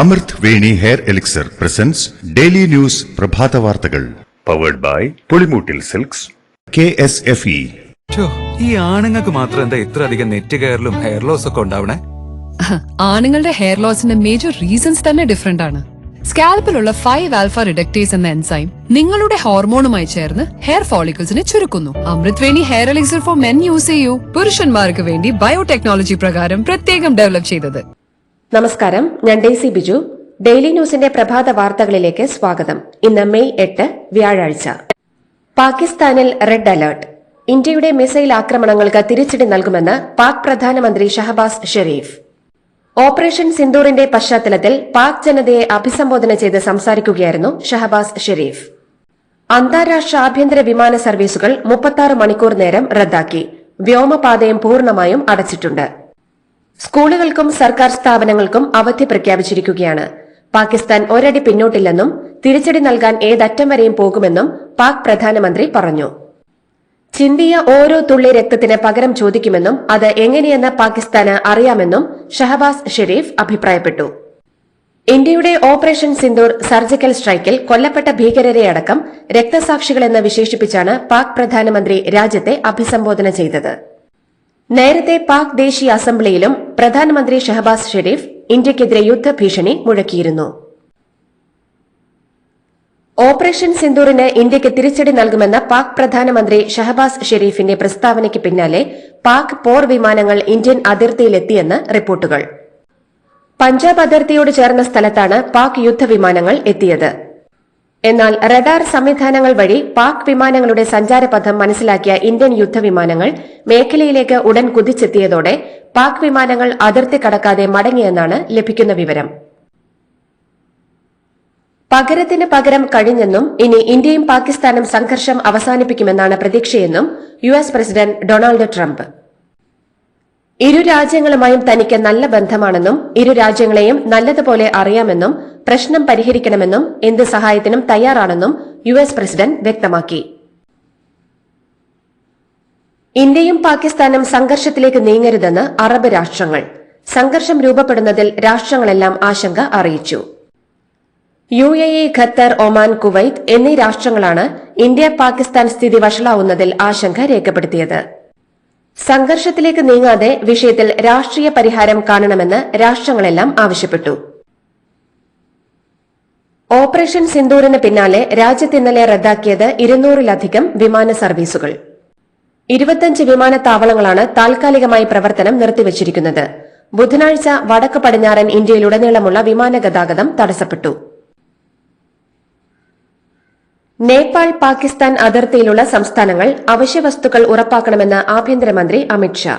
Amrit Veni hair elixir presents daily news പ്രഭാത വാർത്തകൾ. Powered by Pulimoottil silks K S F E. ഈ ആണുങ്ങൾക്ക് മാത്രം എന്താ ഇത്ര അധികം നെറ്റ് കെയറിലും ഹെയർ ലോസ് ഒക്കെ ഉണ്ടാവണേ? ആണുങ്ങളുടെ ഹെയർ ലോസിന്റെ മേജർ റീസൺസ് തന്നെ ഡിഫറെന്റ് ആണ്. സ്കാൽപ്പിലുള്ള ഫൈവ് ആൽഫ റിഡക്ടേസ് എന്ന എൻസൈം നിങ്ങളുടെ ഹോർമോണുമായി ചേർന്ന് ഹെയർ ഫോളിക്കിൾസിനെ ചുരുക്കുന്നു. Amrit Veni hair elixir for men use ചെയ്യൂ. പുരുഷന്മാർക്ക് വേണ്ടി ബയോടെക്നോളജി പ്രകാരം പ്രത്യേകം ഡെവലപ്പ് ചെയ്തത്. നമസ്കാരം ഞാൻ ഡെയ്സി ബിജു. ഡെയിലി ന്യൂസിന്റെ പ്രഭാത വാർത്തകളിലേക്ക് സ്വാഗതം. ഇന്ന് മെയ് എട്ട് വ്യാഴാഴ്ച. പാകിസ്ഥാനിൽ റെഡ് അലർട്ട്. ഇന്ത്യയുടെ മിസൈൽ ആക്രമണങ്ങൾക്ക് തിരിച്ചടി നൽകുമെന്ന് പാക് പ്രധാനമന്ത്രി ഷഹബാസ് ഷെരീഫ്. ഓപ്പറേഷൻ സിന്ദൂറിന്റെ പശ്ചാത്തലത്തിൽ പാക് ജനതയെ അഭിസംബോധന ചെയ്ത് സംസാരിക്കുകയായിരുന്നു ഷഹബാസ് ഷെരീഫ്. അന്താരാഷ്ട്ര ആഭ്യന്തര വിമാന സർവീസുകൾ മുപ്പത്താറ് മണിക്കൂർ നേരം റദ്ദാക്കി. വ്യോമപാതയും പൂർണമായും അടച്ചിട്ടുണ്ട്. സ്കൂളുകൾക്കും സർക്കാർ സ്ഥാപനങ്ങൾക്കും അവധി പ്രഖ്യാപിച്ചിരിക്കുകയാണ്. പാകിസ്ഥാൻ ഒരടി പിന്നോട്ടില്ലെന്നും തിരിച്ചടി നൽകാൻ ഏതറ്റം വരെയും പോകുമെന്നും പാക് പ്രധാനമന്ത്രി പറഞ്ഞു. ചിന്തിയ ഓരോ തുള്ളി രക്തത്തിന് പകരം ചോദിക്കുമെന്നും അത് എങ്ങനെയെന്ന് പാകിസ്ഥാന് അറിയാമെന്നും ഷഹബാസ് ഷെരീഫ് അഭിപ്രായപ്പെട്ടു. ഇന്ത്യയുടെ ഓപ്പറേഷൻ സിന്ദൂർ സർജിക്കൽ സ്ട്രൈക്കിൽ കൊല്ലപ്പെട്ട ഭീകരരെ അടക്കം രക്തസാക്ഷികളെന്ന് വിശേഷിപ്പിച്ചാണ് പാക് പ്രധാനമന്ത്രി രാജ്യത്തെ അഭിസംബോധന ചെയ്തത്. നേരത്തെ പാക് ദേശീയ അസംബ്ലിയിലും പ്രധാനമന്ത്രി ഷഹബാസ് ഷെരീഫ് ഇന്ത്യക്കെതിരെ യുദ്ധഭീഷണി മുഴക്കിയിരുന്നു. ഓപ്പറേഷൻ സിന്ദൂറിന് ഇന്ത്യയ്ക്ക് തിരിച്ചടി നൽകുമെന്ന പാക് പ്രധാനമന്ത്രി ഷഹബാസ് ഷെരീഫിന്റെ പ്രസ്താവനയ്ക്ക് പിന്നാലെ പാക് പോർ വിമാനങ്ങൾ ഇന്ത്യൻ അതിർത്തിയിലെത്തിയെന്ന് റിപ്പോർട്ടുകൾ. പഞ്ചാബ് അതിർത്തിയോട് ചേർന്ന സ്ഥലത്താണ് പാക് യുദ്ധവിമാനങ്ങൾ എത്തിയത്. എന്നാൽ റഡാർ സംവിധാനങ്ങൾ വഴി പാക് വിമാനങ്ങളുടെ സഞ്ചാരപഥം മനസ്സിലാക്കിയ ഇന്ത്യൻ യുദ്ധവിമാനങ്ങൾ മേഖലയിലേക്ക് ഉടൻ കുതിച്ചെത്തിയതോടെ പാക് വിമാനങ്ങൾ അതിർത്തി കടക്കാതെ മടങ്ങിയെന്നാണ് ലഭിക്കുന്ന വിവരം. പകരത്തിന് പകരം കഴിഞ്ഞെന്നും ഇനി ഇന്ത്യയും പാകിസ്ഥാനും സംഘർഷം അവസാനിപ്പിക്കുമെന്നാണ് പ്രതീക്ഷയെന്നും U S president Donald Trump. ഇരു രാജ്യങ്ങളുമായും തനിക്ക് നല്ല ബന്ധമാണെന്നും ഇരു രാജ്യങ്ങളെയും നല്ലതുപോലെ അറിയാമെന്നും പ്രശ്നം പരിഹരിക്കണമെന്നും എന്ത് സഹായത്തിനും തയ്യാറാണെന്നും യു എസ് പ്രസിഡന്റ് വ്യക്തമാക്കി. ഇന്ത്യയും പാകിസ്ഥാനും സംഘർഷത്തിലേക്ക് നീങ്ങരുതെന്ന് അറബ് രാഷ്ട്രങ്ങൾ. സംഘർഷം രൂപപ്പെടുന്നതിൽ രാഷ്ട്രങ്ങളെല്ലാം ആശങ്ക അറിയിച്ചു. U A E Qatar Oman Kuwait എന്നീ രാഷ്ട്രങ്ങളാണ് ഇന്ത്യ പാകിസ്ഥാൻ സ്ഥിതി വഷളാവുന്നതിൽ ആശങ്ക രേഖപ്പെടുത്തിയത്. സംഘർഷത്തിലേക്ക് നീങ്ങാതെ വിഷയത്തിൽ രാഷ്ട്രീയ പരിഹാരം കാണണമെന്ന് രാഷ്ട്രങ്ങളെല്ലാം ആവശ്യപ്പെട്ടു. ഓപ്പറേഷൻ സിന്ദൂറിന് പിന്നാലെ രാജ്യത്ത് ഇന്നലെ റദ്ദാക്കിയത് ഇരുന്നൂറിലധികം വിമാന സർവീസുകൾ. ഇരുപത്തഞ്ച് വിമാനത്താവളങ്ങളാണ് താൽക്കാലികമായി പ്രവർത്തനം നിർത്തിവച്ചിരിക്കുന്നത്. ബുധനാഴ്ച വടക്ക് പടിഞ്ഞാറൻ ഇന്ത്യയിലുടനീളമുള്ള വിമാന ഗതാഗതം തടസ്സപ്പെട്ടു. നേപ്പാൾ പാകിസ്ഥാൻ അതിർത്തിയിലുള്ള സംസ്ഥാനങ്ങൾ അവശ്യവസ്തുക്കൾ ഉറപ്പാക്കണമെന്ന് ആഭ്യന്തരമന്ത്രി അമിത്ഷാ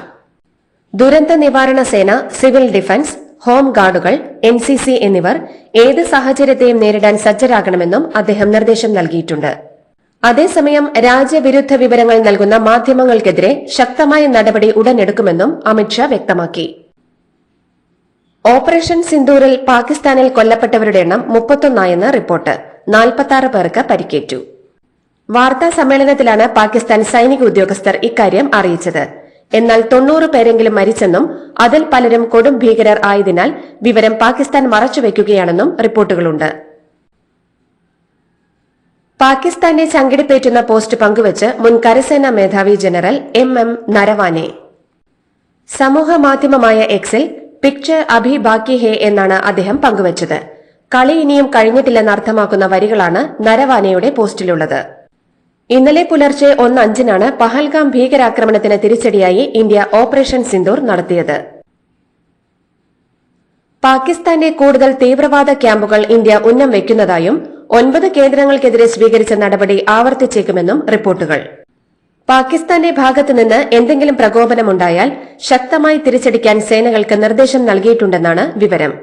ദുരന്ത നിവാരണ സേന സിവിൽ ഡിഫൻസ് ഹോം ഗാർഡുകൾ എൻ സി സി എന്നിവർ ഏത് സാഹചര്യത്തെയും നേരിടാൻ സജ്ജരാകണമെന്നും അദ്ദേഹം നിർദ്ദേശം നൽകിയിട്ടുണ്ട്. അതേസമയം രാജ്യവിരുദ്ധ വിവരങ്ങൾ നൽകുന്ന മാധ്യമങ്ങൾക്കെതിരെ ശക്തമായ നടപടി ഉടനെടുക്കുമെന്നും അമിത്ഷാ വ്യക്തമാക്കി. ഓപ്പറേഷൻ സിന്ദൂറിൽ പാകിസ്ഥാനിൽ കൊല്ലപ്പെട്ടവരുടെ എണ്ണം മുപ്പത്തൊന്നായെന്ന് റിപ്പോർട്ട്. നാൽപ്പത്തി പേർക്ക് പരിക്കേറ്റു. വാർത്താ സമ്മേളനത്തിലാണ് പാകിസ്ഥാൻ സൈനിക ഉദ്യോഗസ്ഥർ ഇക്കാര്യം അറിയിച്ചത്. എന്നാൽ തൊണ്ണൂറ് പേരെങ്കിലും മരിച്ചെന്നും അതിൽ പലരും കൊടും ഭീകരർ ആയതിനാൽ വിവരം പാകിസ്ഥാൻ മറച്ചുവെക്കുകയാണെന്നും റിപ്പോർട്ടുകളുണ്ട്. പാകിസ്ഥാനെ ചങ്കിടിപ്പേറ്റുന്ന പോസ്റ്റ് പങ്കുവച്ച് മുൻ കരസേനാ മേധാവി ജനറൽ എം എം നരവാനെ. സമൂഹ മാധ്യമമായ എക്സിൽ പിക്ചർ അഭി ബാക്കി ഹേ എന്നാണ് അദ്ദേഹം പങ്കുവച്ചത്. കളി ഇനിയും കഴിഞ്ഞിട്ടില്ലെന്ന് അർത്ഥമാക്കുന്ന വരികളാണ് നരവാനയുടെ പോസ്റ്റിലുള്ളത്. ഇന്നലെ പുലർച്ചെ ഒന്ന് അഞ്ചിനാണ് പഹൽഗാം ഭീകരാക്രമണത്തിന് തിരിച്ചടിയായി ഇന്ത്യ ഓപ്പറേഷൻ സിന്ദൂർ നടത്തിയത്. പാകിസ്ഥാന്റെ കൂടുതൽ തീവ്രവാദ ക്യാമ്പുകൾ ഇന്ത്യ ഉന്നം വയ്ക്കുന്നതായും ഒൻപത് കേന്ദ്രങ്ങൾക്കെതിരെ സ്വീകരിച്ച നടപടി ആവർത്തിച്ചേക്കുമെന്നും റിപ്പോർട്ടുകൾ. പാകിസ്ഥാന്റെ ഭാഗത്തുനിന്ന് എന്തെങ്കിലും പ്രകോപനമുണ്ടായാൽ ശക്തമായി തിരിച്ചടിക്കാൻ സേനകൾക്ക് നിർദ്ദേശം നൽകിയിട്ടുണ്ടെന്നാണ് വിവരം.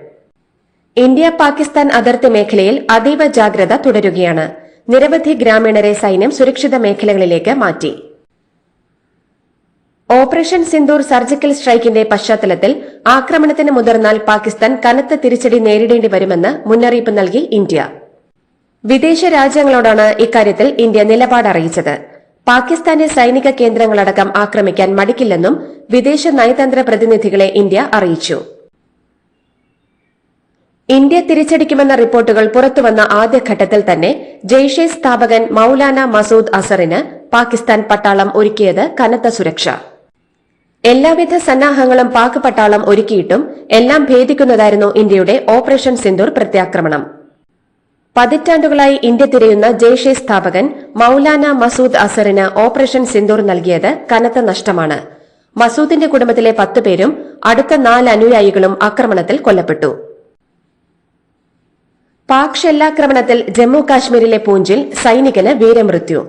ഇന്ത്യ പാകിസ്ഥാൻ അതിർത്തി മേഖലയിൽ അതീവ ജാഗ്രത തുടരുകയാണ്. നിരവധി ഗ്രാമീണരെ സൈന്യം സുരക്ഷിത മേഖലകളിലേക്ക് മാറ്റി. ഓപ്പറേഷൻ സിന്ദൂർ സർജിക്കൽ സ്ട്രൈക്കിന്റെ പശ്ചാത്തലത്തിൽ ആക്രമണത്തിന് മുതിർന്നാൽ പാകിസ്ഥാൻ കനത്ത തിരിച്ചടി നേരിടേണ്ടി വരുമെന്ന് മുന്നറിയിപ്പ് നൽകി ഇന്ത്യ. വിദേശ രാജ്യങ്ങളോടാണ് ഇക്കാര്യത്തിൽ ഇന്ത്യ നിലപാട് അറിയിച്ചത്. പാകിസ്ഥാന്റെ സൈനിക കേന്ദ്രങ്ങളടക്കം ആക്രമിക്കാൻ മടിക്കില്ലെന്നും വിദേശ നയതന്ത്ര പ്രതിനിധികളെ ഇന്ത്യ അറിയിച്ചു. ഇന്ത്യ തിരിച്ചടിക്കുമെന്ന റിപ്പോർട്ടുകൾ പുറത്തുവന്ന ആദ്യഘട്ടത്തിൽ തന്നെ ജെയ്ഷെ സ്ഥാപകൻ മൌലാന മസൂദ് അസറിന് പാകിസ്ഥാൻ പട്ടാളം ഒരുക്കിയത് കനത്ത സുരക്ഷ. എല്ലാവിധ സന്നാഹങ്ങളും പാക് പട്ടാളം ഒരുക്കിയിട്ടും എല്ലാം ഭേദിക്കുന്നതായിരുന്നു ഇന്ത്യയുടെ ഓപ്പറേഷൻ സിന്ദൂർ പ്രത്യാക്രമണം. പതിറ്റാണ്ടുകളായി ഇന്ത്യ തിരയുന്ന ജെയ്ഷെ സ്ഥാപകൻ മൌലാന മസൂദ് അസറിന് ഓപ്പറേഷൻ സിന്ദൂർ നൽകിയത് കനത്ത നഷ്ടമാണ്. മസൂദിന്റെ കുടുംബത്തിലെ പത്തുപേരും അടുത്ത നാല് അനുയായികളും ആക്രമണത്തിൽ കൊല്ലപ്പെട്ടു. പാക് ഷെല്ലാക്രമണത്തിൽ ജമ്മു കാശ്മീരിലെ പൂഞ്ചിൽ സൈനികന് വീരമൃത്യു.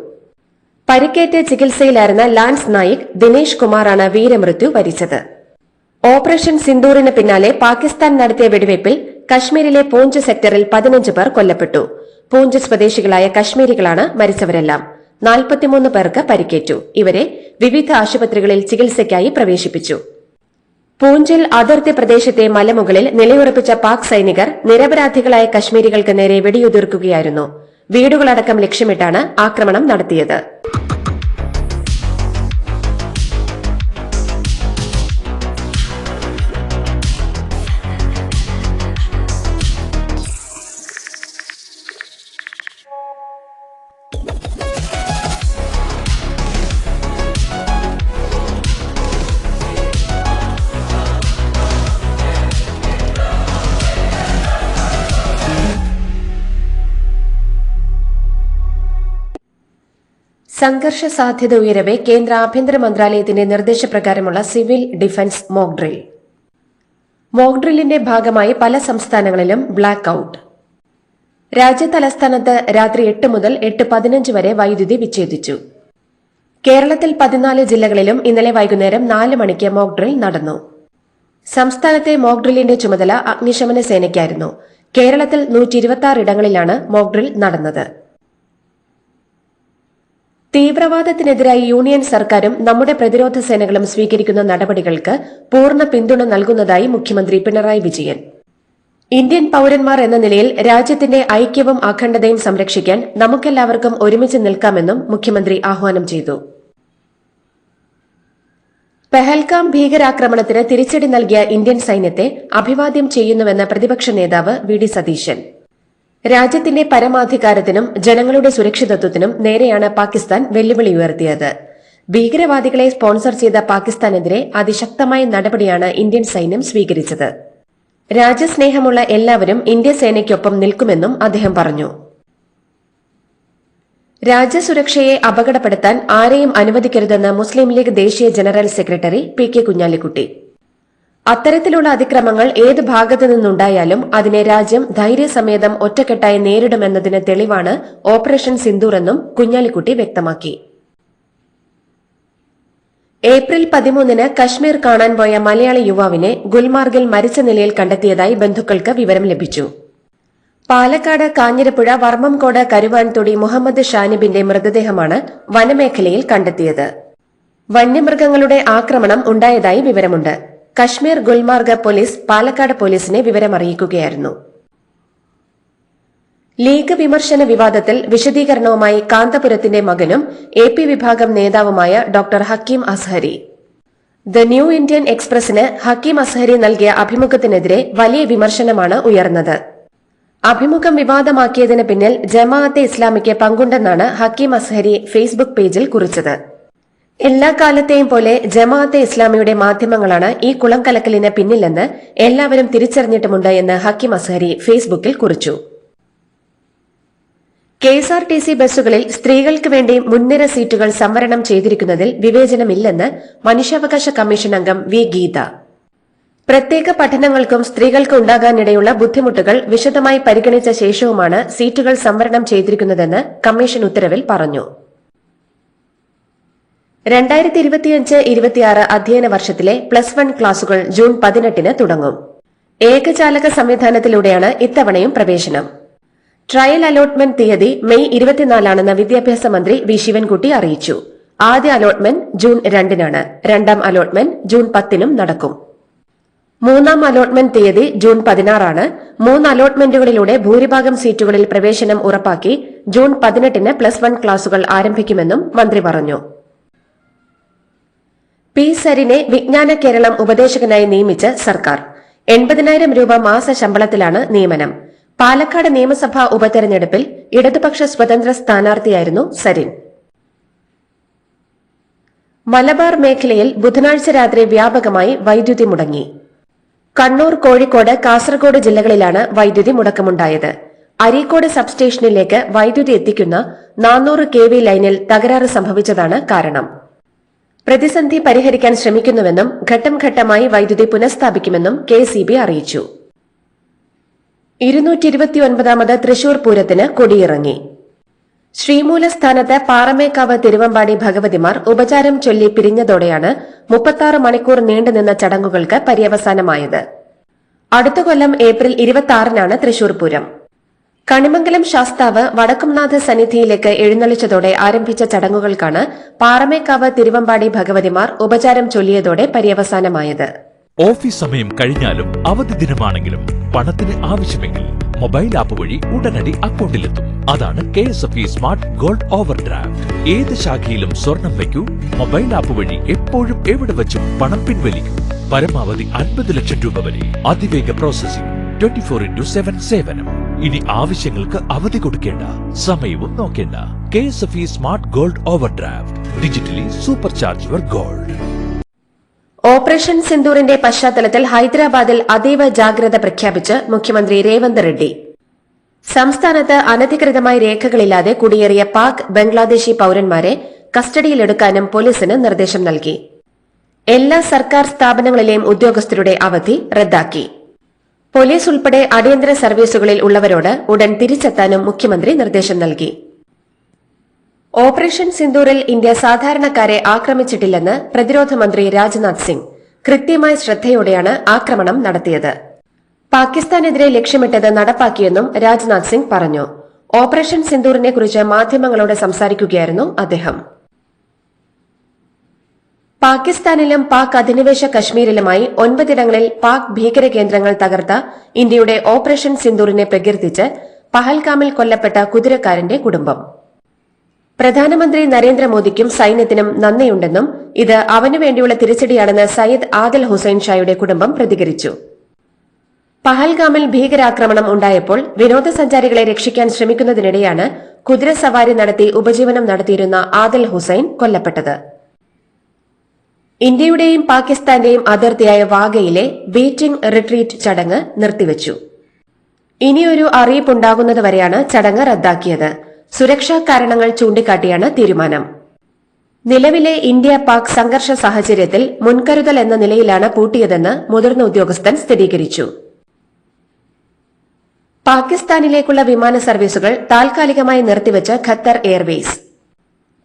പരിക്കേറ്റ ചികിത്സയിലായിരുന്ന ലാൻസ് നായിക് ദിനേശ് കുമാറാണ് വീരമൃത്യു വരിച്ചത്. ഓപ്പറേഷൻ സിന്ദൂറിന് പിന്നാലെ പാകിസ്ഥാൻ നടത്തിയ വെടിവയ്പിൽ കശ്മീരിലെ പൂഞ്ച് സെക്ടറിൽ പതിനഞ്ച് പേർ കൊല്ലപ്പെട്ടു. പൂഞ്ച് സ്വദേശികളായ കശ്മീരികളാണ് മരിച്ചവരെല്ലാം. നാൽപ്പത്തിമൂന്ന് പേർക്ക് പരിക്കേറ്റു. ഇവരെ വിവിധ ആശുപത്രികളിൽ ചികിത്സയ്ക്കായി പ്രവേശിപ്പിച്ചു. പൂഞ്ചിൽ അതിർത്തി പ്രദേശത്തെ മലമുകളിൽ നിലയുറപ്പിച്ച പാക് സൈനികർ നിരപരാധികളായ കശ്മീരികൾക്ക് നേരെ വെടിയുതിർക്കുകയായിരുന്നു. വീടുകളടക്കം ലക്ഷ്യമിട്ടാണ് ആക്രമണം നടത്തിയത്. സംഘർഷ സാധ്യത ഉയരവെ കേന്ദ്ര ആഭ്യന്തര മന്ത്രാലയത്തിന്റെ നിർദ്ദേശപ്രകാരമുള്ള സിവിൽ ഡിഫൻസ് മോക്ക് ഡ്രിൽ. ഡ്രില്ലിന്റെ ഭാഗമായി പല സംസ്ഥാനങ്ങളിലും ബ്ലാക്ക് ഔട്ട്. രാജ്യതലസ്ഥാനത്ത് രാത്രി എട്ട് മുതൽ എട്ട് പതിനഞ്ച് വരെ വൈദ്യുതി വിച്ഛേദിച്ചു. കേരളത്തിൽ പതിനാല് ജില്ലകളിലും ഇന്നലെ വൈകുന്നേരം നാല് മണിക്ക് മോക്ക് ഡ്രിൽ നടന്നു. സംസ്ഥാനത്തെ മോക്ക് ഡ്രില്ലിന്റെ ചുമതല അഗ്നിശമന സേനയ്ക്കായിരുന്നു. കേരളത്തിൽ നൂറ്റി ഇടങ്ങളിലാണ് മോക്ക് ഡ്രിൽ നടന്നത്. തീവ്രവാദത്തിനെതിരായി യൂണിയൻ സർക്കാരും നമ്മുടെ പ്രതിരോധ സേനകളും സ്വീകരിക്കുന്ന നടപടികൾക്ക് പൂർണ പിന്തുണ നൽകുന്നതായി മുഖ്യമന്ത്രി പിണറായി വിജയൻ. ഇന്ത്യൻ പൌരന്മാർ എന്ന നിലയിൽ രാജ്യത്തിന്റെ ഐക്യവും അഖണ്ഡതയും സംരക്ഷിക്കാൻ നമുക്കെല്ലാവർക്കും ഒരുമിച്ച് നിൽക്കാമെന്നും മുഖ്യമന്ത്രി ആഹ്വാനം ചെയ്തു. പെഹൽഗാം ഭീകരാക്രമണത്തിന് തിരിച്ചടി നൽകിയ ഇന്ത്യൻ സൈന്യത്തെ അഭിവാദ്യം ചെയ്യുന്നുവെന്ന് പ്രതിപക്ഷ നേതാവ് വി ഡി സതീശൻ. രാജ്യത്തിന്റെ പരമാധികാരത്തിനും ജനങ്ങളുടെ സുരക്ഷിതത്വത്തിനും നേരെയാണ് പാകിസ്ഥാൻ വെല്ലുവിളി ഉയർത്തിയത്. ഭീകരവാദികളെ സ്പോൺസർ ചെയ്ത പാകിസ്ഥാനെതിരെ അതിശക്തമായ നടപടിയാണ് ഇന്ത്യൻ സൈന്യം സ്വീകരിച്ചത്. രാജ്യസ്നേഹമുള്ള എല്ലാവരും ഇന്ത്യ സേനയ്ക്കൊപ്പം നിൽക്കുമെന്നും അദ്ദേഹം പറഞ്ഞു. രാജ്യസുരക്ഷയെ അപകടപ്പെടുത്താൻ ആരെയും അനുവദിക്കരുതെന്ന് മുസ്ലിം ലീഗ് ദേശീയ general secretary P K Kunhalikutty. അത്തരത്തിലുള്ള അതിക്രമങ്ങൾ ഏത് ഭാഗത്തു നിന്നുണ്ടായാലും അതിനെ രാജ്യം ധൈര്യസമേതം ഒറ്റക്കെട്ടായി നേരിടുമെന്നതിന് തെളിവാണ് ഓപ്പറേഷൻ സിന്ദൂർ എന്നും കുഞ്ഞാലിക്കുട്ടി വ്യക്തമാക്കി. ഏപ്രിൽ പതിമൂന്നിന് കശ്മീർ കാണാൻ പോയ മലയാളി യുവാവിനെ ഗുൽമാർഗിൽ മരിച്ച നിലയിൽ കണ്ടെത്തിയതായി ബന്ധുക്കൾക്ക് വിവരം ലഭിച്ചു. പാലക്കാട് കാഞ്ഞിരപ്പുഴ വർമ്മംകോട് കരുവാൻതൊടി മുഹമ്മദ് ഷാനിബിന്റെ മൃതദേഹമാണ് വനമേഖലയിൽ കണ്ടെത്തിയത്. വന്യമൃഗങ്ങളുടെ ആക്രമണം ഉണ്ടായതായി വിവരമുണ്ട്. കശ്മീർ ഗുൽമാർഗ് പോലീസ് പാലക്കാട് പോലീസിനെ വിവരമറിയിക്കുകയായിരുന്നു. ലീഗ് വിമർശന വിവാദത്തിൽ വിശദീകരണവുമായി കാന്തപുരത്തിന്റെ മകനും എ പി വിഭാഗം നേതാവുമായ doctor Hakeem Azhari. The new Indian എക്സ്പ്രസിന് Hakeem Azhari നൽകിയ അഭിമുഖത്തിനെതിരെ വലിയ വിമർശനമാണ് ഉയർന്നത്. അഭിമുഖം വിവാദമാക്കിയതിന് പിന്നിൽ ജമാഅത്തെ ഇസ്ലാമിക്ക് പങ്കുണ്ടെന്നാണ് ഹക്കീം അസ്ഹരി ഫേസ്ബുക്ക് പേജിൽ കുറിച്ചത്. എല്ലാ കാലത്തെയും പോലെ ജമാഅത്തെ ഇസ്ലാമിയുടെ മാധ്യമങ്ങളാണ് ഈ കുളം കലക്കലിന് പിന്നിലെന്ന് എല്ലാവരും തിരിച്ചറിഞ്ഞിട്ടുമുണ്ട് എന്ന് ഹക്കിം അസ്ഹരി ഫേസ്ബുക്കിൽ കുറിച്ചു. K S R T C ബസ്സുകളിൽ സ്ത്രീകൾക്ക് വേണ്ടി മുൻനിര സീറ്റുകൾ സംവരണം ചെയ്തിരിക്കുന്നതിൽ വിവേചനമില്ലെന്ന് മനുഷ്യാവകാശ കമ്മീഷൻ അംഗം വി ഗീത. പ്രത്യേക പഠനങ്ങൾക്കും സ്ത്രീകൾക്ക് ഉണ്ടാകാനിടയുള്ള ബുദ്ധിമുട്ടുകൾ വിശദമായി പരിഗണിച്ച ശേഷവുമാണ് സീറ്റുകൾ സംവരണം ചെയ്തിരിക്കുന്നതെന്ന് കമ്മീഷൻ ഉത്തരവിൽ പറഞ്ഞു. രണ്ടായിരത്തി ഇരുപത്തിയഞ്ച് ഇരുപത്തിയാറ് അധ്യയന വർഷത്തിലെ പ്ലസ് വൺ ക്ലാസുകൾ ജൂൺ പതിനെട്ടിന് തുടങ്ങും. ഏകജാലക സംവിധാനത്തിലൂടെയാണ് ഇത്തവണയും പ്രവേശനം. ട്രയൽ അലോട്ട്മെന്റ് തീയതി മെയ് ഇരുപത്തിനാലാണെന്ന് വിദ്യാഭ്യാസ മന്ത്രി വി ശിവൻകുട്ടി അറിയിച്ചു. ആദ്യ അലോട്ട്മെന്റ് ജൂൺ രണ്ടിനാണ്. രണ്ടാം അലോട്ട്മെന്റ് ജൂൺ പത്തിനും നടക്കും. മൂന്നാം അലോട്ട്മെന്റ് തീയതി ജൂൺ പതിനാറാണ്. മൂന്ന് അലോട്ട്മെന്റുകളിലൂടെ ഭൂരിഭാഗം സീറ്റുകളിൽ പ്രവേശനം ഉറപ്പാക്കി ജൂൺ പതിനെട്ടിന് പ്ലസ് വൺ ക്ലാസുകൾ ആരംഭിക്കുമെന്നും മന്ത്രി പറഞ്ഞു. പി സരിനെ വിജ്ഞാന കേരളം ഉപദേശകനായി നിയമിച്ച് സർക്കാർ. എൺപതിനായിരം രൂപ മാസ ശമ്പളത്തിലാണ് നിയമനം. പാലക്കാട് നിയമസഭാ ഉപതെരഞ്ഞെടുപ്പിൽ ഇടതുപക്ഷ സ്വതന്ത്ര സ്ഥാനാർത്ഥിയായിരുന്നു സരിൻ. മലബാർ മേഖലയിൽ ബുധനാഴ്ച രാത്രി വ്യാപകമായി വൈദ്യുതി മുടങ്ങി. കണ്ണൂർ കോഴിക്കോട് കാസർഗോഡ് ജില്ലകളിലാണ് വൈദ്യുതി മുടക്കമുണ്ടായത്. അരീക്കോട് സബ്സ്റ്റേഷനിലേക്ക് വൈദ്യുതി എത്തിക്കുന്ന നാനൂറ് കെ വി ലൈനിൽ തകരാറ് സംഭവിച്ചതാണ് കാരണം. പ്രതിസന്ധി പരിഹരിക്കാൻ ശ്രമിക്കുന്നുവെന്നും ഘട്ടം ഘട്ടമായി വൈദ്യുതി പുനഃസ്ഥാപിക്കുമെന്നും കെ അറിയിച്ചു. ഇരുന്നൂറ്റി ഇരുപത്തിയൊൻപതാമത് തൃശൂർ പൂരത്തിന് കൊടിയിറങ്ങി. ശ്രീമൂലസ്ഥാനത്ത് പാറമേക്കാവ് തിരുവമ്പാടി ഭഗവതിമാർ ഉപചാരം ചൊല്ലി പിരിഞ്ഞതോടെയാണ് മുപ്പത്താറ് മണിക്കൂർ നീണ്ടുനിന്ന ചടങ്ങുകൾക്ക് പര്യവസാനമായത്. അടുത്ത കൊല്ലം ഏപ്രിൽ ഇരുപത്തിയാറിനാണ് തൃശൂർ പൂരം. കണിമംഗലം ശാസ്താവ് വടക്കുംനാഥ സന്നിധിയിലേക്ക് എഴുന്നള്ളിച്ചതോടെ ആരംഭിച്ച ചടങ്ങുകൾക്കാണ് പാറമേക്കാവ് തിരുവമ്പാടി ഭഗവതിമാർ ഉപചാരം ചൊല്ലിയതോടെ പര്യവസാനമായത്. ഓഫീസ് സമയം കഴിഞ്ഞാലും അവധി ദിനമാണെങ്കിലും പണത്തിന് ആവശ്യമെങ്കിൽ മൊബൈൽ ആപ്പ് വഴി ഉടനടി അക്കൗണ്ടിലെത്തും. അതാണ് K S F E smart gold overdraft ഏത് ശാഖയിലും സ്വർണം വയ്ക്കൂ മൊബൈൽ ആപ്പ് വഴി എപ്പോഴും എവിടെ വെച്ചും പണം പിൻവലിക്കൂ. പരമാവധി അൻപത് ലക്ഷം രൂപ വരെ അതിവേഗ processing twenty four into seven സേവനം. ഇനി ആവശ്യങ്ങൾക്ക് അവധി കൊടുക്കേണ്ട. സമയവും നോക്കേണ്ട. K S F E smart gold overdraft digitally supercharge your gold. Operation സിന്ദൂറിന്റെ പശ്ചാത്തലത്തിൽ ഹൈദരാബാദിൽ അതീവ ജാഗ്രത പ്രഖ്യാപിച്ച് മുഖ്യമന്ത്രി രേവന്ത് റെഡ്ഡി. സംസ്ഥാനത്ത് അനധികൃതമായി രേഖകളില്ലാതെ കുടിയേറിയ പാക് ബംഗ്ലാദേശി പൌരന്മാരെ കസ്റ്റഡിയിലെടുക്കാനും പോലീസിന് നിർദ്ദേശം നൽകി. എല്ലാ സർക്കാർ സ്ഥാപനങ്ങളിലെയും ഉദ്യോഗസ്ഥരുടെ അവധി റദ്ദാക്കി. പോലീസ് ഉൾപ്പെടെ അടിയന്തര സർവീസുകളിൽ ഉള്ളവരോട് ഉടൻ തിരിച്ചെത്താനും മുഖ്യമന്ത്രി നിർദ്ദേശം നൽകി. ഓപ്പറേഷൻ സിന്ദൂറിൽ ഇന്ത്യ സാധാരണക്കാരെ ആക്രമിച്ചിട്ടില്ലെന്ന് പ്രതിരോധ മന്ത്രി രാജ്നാഥ് സിംഗ് കൃത്യമായ ശ്രദ്ധയോടെയാണ് ആക്രമണം നടത്തിയത്. പാകിസ്ഥാനെതിരെ ലക്ഷ്യമിട്ടത് നടപ്പാക്കിയെന്നും രാജ്നാഥ് സിംഗ് പറഞ്ഞു. ഓപ്പറേഷൻ സിന്ദൂറിനെ കുറിച്ച് മാധ്യമങ്ങളോട് സംസാരിക്കുകയായിരുന്നു അദ്ദേഹം. പാകിസ്ഥാനിലും പാക് അധിനിവേശ കശ്മീരിലുമായി ഒൻപതിടങ്ങളിൽ പാക് ഭീകര കേന്ദ്രങ്ങൾ തകർത്ത ഇന്ത്യയുടെ ഓപ്പറേഷൻ സിന്ദൂറിനെ പ്രകീർത്തിച്ച് പഹൽഗാമിൽ കൊല്ലപ്പെട്ട കുതിരക്കാരന്റെ കുടുംബം. പ്രധാനമന്ത്രി നരേന്ദ്രമോദിക്കും സൈന്യത്തിനും നന്ദിയുണ്ടെന്നും ഇത് അവനുവേണ്ടിയുള്ള തിരിച്ചടിയാണെന്ന് സയ്യിദ് ആദിൽ ഹുസൈൻ ഷായുടെ കുടുംബം പ്രതികരിച്ചു. പഹൽഗാമിൽ ഭീകരാക്രമണം ഉണ്ടായപ്പോൾ വിനോദസഞ്ചാരികളെ രക്ഷിക്കാൻ ശ്രമിക്കുന്നതിനിടെയാണ് കുതിരസവാരി നടത്തി ഉപജീവനം നടത്തിയിരുന്ന ആദിൽ ഹുസൈൻ കൊല്ലപ്പെട്ടത്. ഇന്ത്യയുടെയും പാകിസ്ഥാന്റെയും അതിർത്തിയായ വാഗയിലെ ബീറ്റിംഗ് റിട്രീറ്റ് ചടങ്ങ് നിർത്തിവച്ചു. ഇനിയൊരു അറിയിപ്പുണ്ടാകുന്നതുവരെയാണ് ചടങ്ങ് റദ്ദാക്കിയത്. സുരക്ഷാ കാരണങ്ങൾ ചൂണ്ടിക്കാട്ടിയാണ് തീരുമാനം. നിലവിലെ ഇന്ത്യ പാക് സംഘർഷ സാഹചര്യത്തിൽ മുൻകരുതൽ എന്ന നിലയിലാണ് പൂട്ടിയതെന്ന് മുതിർന്ന ഉദ്യോഗസ്ഥൻ സ്ഥിരീകരിച്ചു. പാകിസ്ഥാനിലേക്കുള്ള വിമാന സർവീസുകൾ താൽക്കാലികമായി നിർത്തിവച്ച് ഖത്തർ എയർവേസ്.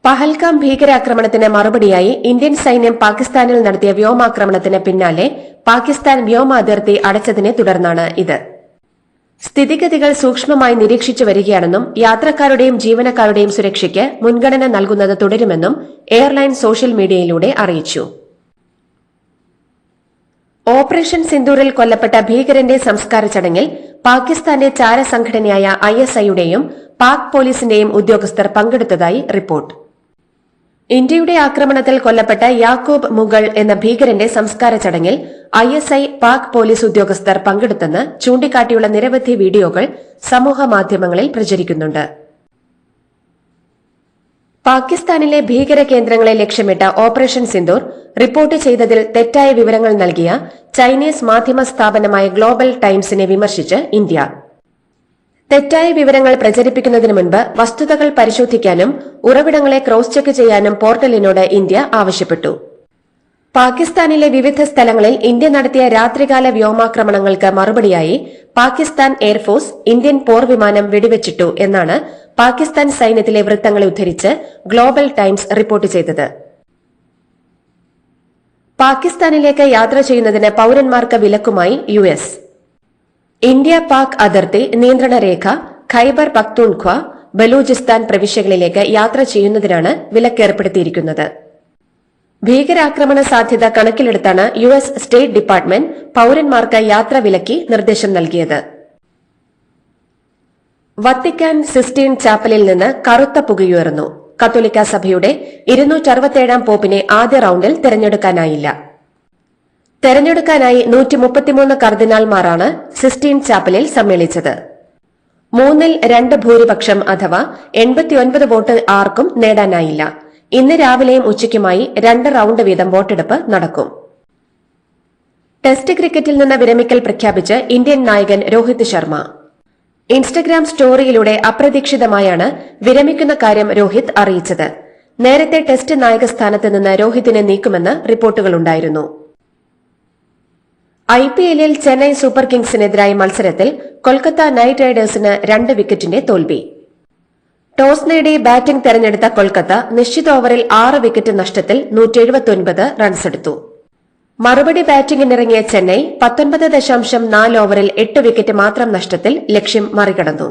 പഹൽഗാം ഭീകരാക്രമണത്തിന് മറുപടിയായി ഇന്ത്യൻ സൈന്യം പാകിസ്ഥാനിൽ നടത്തിയ വ്യോമാക്രമണത്തിന് പിന്നാലെ പാകിസ്ഥാൻ വ്യോമാതിർത്തി അടച്ചതിനെ തുടർന്നാണ് ഇത്. സ്ഥിതിഗതികൾ സൂക്ഷ്മമായി നിരീക്ഷിച്ചു വരികയാണെന്നും യാത്രക്കാരുടെയും ജീവനക്കാരുടെയും സുരക്ഷയ്ക്ക് മുൻഗണന നൽകുന്നത് തുടരുമെന്നും എയർലൈൻ സോഷ്യൽ മീഡിയയിലൂടെ അറിയിച്ചു. ഓപ്പറേഷൻ സിന്ദൂറിൽ കൊല്ലപ്പെട്ട ഭീകരന്റെ സംസ്കാര ചടങ്ങിൽ പാകിസ്ഥാന്റെ ചാരസംഘടനയായ ഐ എസ് ഐയുടെയും പാക് പോലീസിന്റെയും ഉദ്യോഗസ്ഥർ പങ്കെടുത്തതായി റിപ്പോർട്ട്. ഇന്ത്യയുടെ ആക്രമണത്തിൽ കൊല്ലപ്പെട്ട യാക്കൂബ് മുഗൾ എന്ന ഭീകരന്റെ സംസ്കാര ചടങ്ങിൽ I S I Pak police ഉദ്യോഗസ്ഥർ പങ്കെടുത്തെന്ന് ചൂണ്ടിക്കാട്ടിയുള്ള നിരവധി വീഡിയോകൾ സമൂഹ മാധ്യമങ്ങളിൽ പ്രചരിക്കുന്നുണ്ട്. പാകിസ്ഥാനിലെ ഭീകര കേന്ദ്രങ്ങളെ ലക്ഷ്യമിട്ട ഓപ്പറേഷൻ സിന്ദൂർ റിപ്പോർട്ട് ചെയ്തതിൽ തെറ്റായ വിവരങ്ങൾ നൽകിയ ചൈനീസ് മാധ്യമ സ്ഥാപനമായ ഗ്ലോബൽ ടൈംസിനെ വിമർശിച്ച് ഇന്ത്യ. തെറ്റായ വിവരങ്ങൾ പ്രചരിപ്പിക്കുന്നതിന് മുൻപ് വസ്തുതകൾ പരിശോധിക്കാനും ഉറവിടങ്ങളെ ക്രോസ് ചെക്ക് ചെയ്യാനും പോർട്ടലിനോട് ഇന്ത്യ ആവശ്യപ്പെട്ടു. പാകിസ്ഥാനിലെ വിവിധ സ്ഥലങ്ങളിൽ ഇന്ത്യ നടത്തിയ രാത്രികാല വ്യോമാക്രമണങ്ങൾക്ക് മറുപടിയായി പാകിസ്ഥാൻ എയർഫോഴ്സ് ഇന്ത്യൻ പോർ വിമാനം വെടിവെച്ചിട്ടു എന്നാണ് പാകിസ്ഥാൻ സൈന്യത്തിലെ വൃത്തങ്ങളെ ഉദ്ധരിച്ച് ഗ്ലോബൽ ടൈംസ് റിപ്പോർട്ട് ചെയ്തത്. പാകിസ്ഥാനിലേക്ക് യാത്ര ചെയ്യുന്നതിന് പൌരന്മാർക്ക് വിലക്കുമായി യു എസ്. ഇന്ത്യ പാക് അതിർത്തി നിയന്ത്രണ രേഖ ഖൈബർ പക്തൂൺഖ്വ ബലൂചിസ്ഥാൻ പ്രവിശ്യകളിലേക്ക് യാത്ര ചെയ്യുന്നതിനാണ് വിലക്കേർപ്പെടുത്തിയിരിക്കുന്നത്. ഭീകരാക്രമണ സാധ്യത കണക്കിലെടുത്താണ് യു എസ് സ്റ്റേറ്റ് ഡിപ്പാർട്ട്മെന്റ് പൌരന്മാർക്ക് യാത്ര വിലക്കി നിർദ്ദേശം നൽകിയത്. വത്തിക്കാൻ സിസ്റ്റീൻ ചാപ്പലിൽ നിന്ന് കറുത്ത പുകയുയർന്നു. കത്തോലിക്ക സഭയുടെ ഇരുന്നൂറ്ററുപത്തേഴാം പോപ്പിനെ ആദ്യ റൌണ്ടിൽ തിരഞ്ഞെടുക്കാനായില്ല. തെരഞ്ഞെടുക്കാനായി നൂറ്റി മുപ്പത്തിമൂന്ന് കർദിനാൾമാരാണ് സിസ്റ്റീൻ ചാപ്പലിൽ സമ്മേളിച്ചത്. മൂന്നിൽ രണ്ട് ഭൂരിപക്ഷം അഥവാ എൺപത്തിയൊൻപത് വോട്ട് ആർക്കും നേടാനായില്ല. ഇന്ന് രാവിലെയും ഉച്ചയ്ക്കുമായി രണ്ട് റൌണ്ട് വീതം വോട്ടെടുപ്പ് നടക്കും. ടെസ്റ്റ് ക്രിക്കറ്റിൽ നിന്ന് വിരമിക്കൽ പ്രഖ്യാപിച്ച് ഇന്ത്യൻ നായകൻ രോഹിത് ശർമ്മ. ഇൻസ്റ്റഗ്രാം സ്റ്റോറിയിലൂടെ അപ്രതീക്ഷിതമായാണ് വിരമിക്കുന്ന കാര്യം രോഹിത് അറിയിച്ചത്. നേരത്തെ ടെസ്റ്റ് നായക സ്ഥാനത്ത് നിന്ന് രോഹിതിനെ നീക്കുമെന്ന് റിപ്പോർട്ടുകളുണ്ടായിരുന്നു. ഐ പി എല്ലിൽ ചെന്നൈ സൂപ്പർ കിങ്സിനെതിരായ മത്സരത്തിൽ കൊൽക്കത്ത നൈറ്റ് റൈഡേഴ്സിന് രണ്ട് വിക്കറ്റിന്റെ തോൽവി. ടോസ് നേടി ബാറ്റിംഗ് തെരഞ്ഞെടുത്ത കൊൽക്കത്ത നിശ്ചിത ഓവറിൽ ആറ് വിക്കറ്റ് നഷ്ടത്തിൽ നൂറ്റി റൺസെടുത്തു. മറുപടി ബാറ്റിംഗിനിറങ്ങിയ ചെന്നൈ പത്തൊൻപത് ദശാംശം നാല് ഓവറിൽ എട്ട് വിക്കറ്റ് മാത്രം നഷ്ടത്തിൽ ലക്ഷ്യം മറികടന്നു.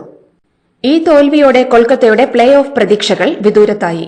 ഈ തോൽവിയോടെ കൊൽക്കത്തയുടെ പ്ലേ ഓഫ് പ്രതീക്ഷകൾ വിദൂരത്തായി.